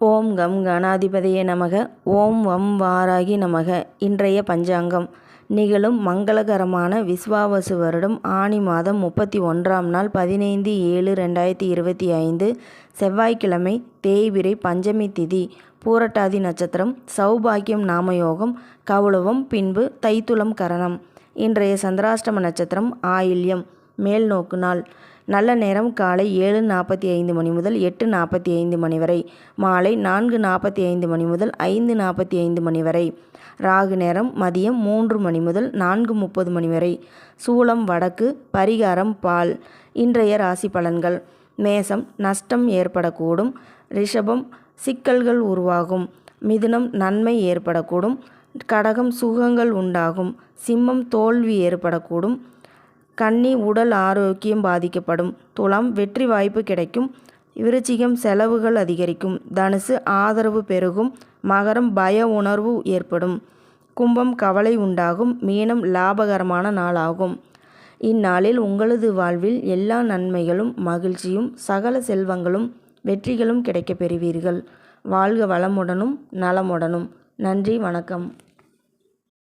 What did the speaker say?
ஓம் come கணாதிபதியே நமக. ஓம் வம் வாராகி நமக. இன்றைய பஞ்சாங்கம். நிகழும் மங்களகரமான விஸ்வாவசு வருடம் ஆனி மாதம் முப்பத்தி ஒன்றாம் நாள் பதினைந்து ஏழு ரெண்டாயிரத்தி இருபத்தி ஐந்து. செவ்வாய்க்கிழமை தேய்பிரை பஞ்சமி திதி. பூரட்டாதி நட்சத்திரம் சௌபாக்கியம் நாமயோகம் கவுளவம் பின்பு தைத்துளம் கரணம். இன்றைய சந்திராஷ்டம நட்சத்திரம் ஆயில்யம் மேல் நோக்கு நாள். நல்ல நேரம் காலை ஏழு நாற்பத்தி ஐந்து மணி முதல் எட்டு நாற்பத்தி ஐந்து மணி வரை மாலை நான்கு நாற்பத்தி ஐந்து மணி முதல் ஐந்து நாற்பத்தி ஐந்து மணி வரை ராகு நேரம் மதியம் மூன்று மணி முதல் நான்கு முப்பது மணி வரை சூளம் வடக்கு பரிகாரம் பால் இன்றைய ராசி பலன்கள். மேசம் நஷ்டம் ஏற்படக்கூடும். ரிஷபம் சிக்கல்கள் உருவாகும். மிதுனம் நன்மை ஏற்படக்கூடும். கடகம் சுகங்கள் உண்டாகும். சிம்மம் தோல்வி ஏற்படக்கூடும். கன்னி உடல் ஆரோக்கியம் பாதிக்கப்படும். துலாம் வெற்றி வாய்ப்பு கிடைக்கும். விருச்சிகம் செலவுகள் அதிகரிக்கும். தனுசு ஆதரவு பெருகும். மகரம் பய உணர்வு ஏற்படும். கும்பம் கவலை உண்டாகும். மீனம் லாபகரமான நாளாகும். இந்நாளில் உங்களது வாழ்வில் எல்லா நன்மைகளும் மகிழ்ச்சியும் சகல செல்வங்களும் வெற்றிகளும் கிடைக்கப் பெறுவீர்கள். வாழ்க வளமுடனும் நலமுடனும். நன்றி வணக்கம்.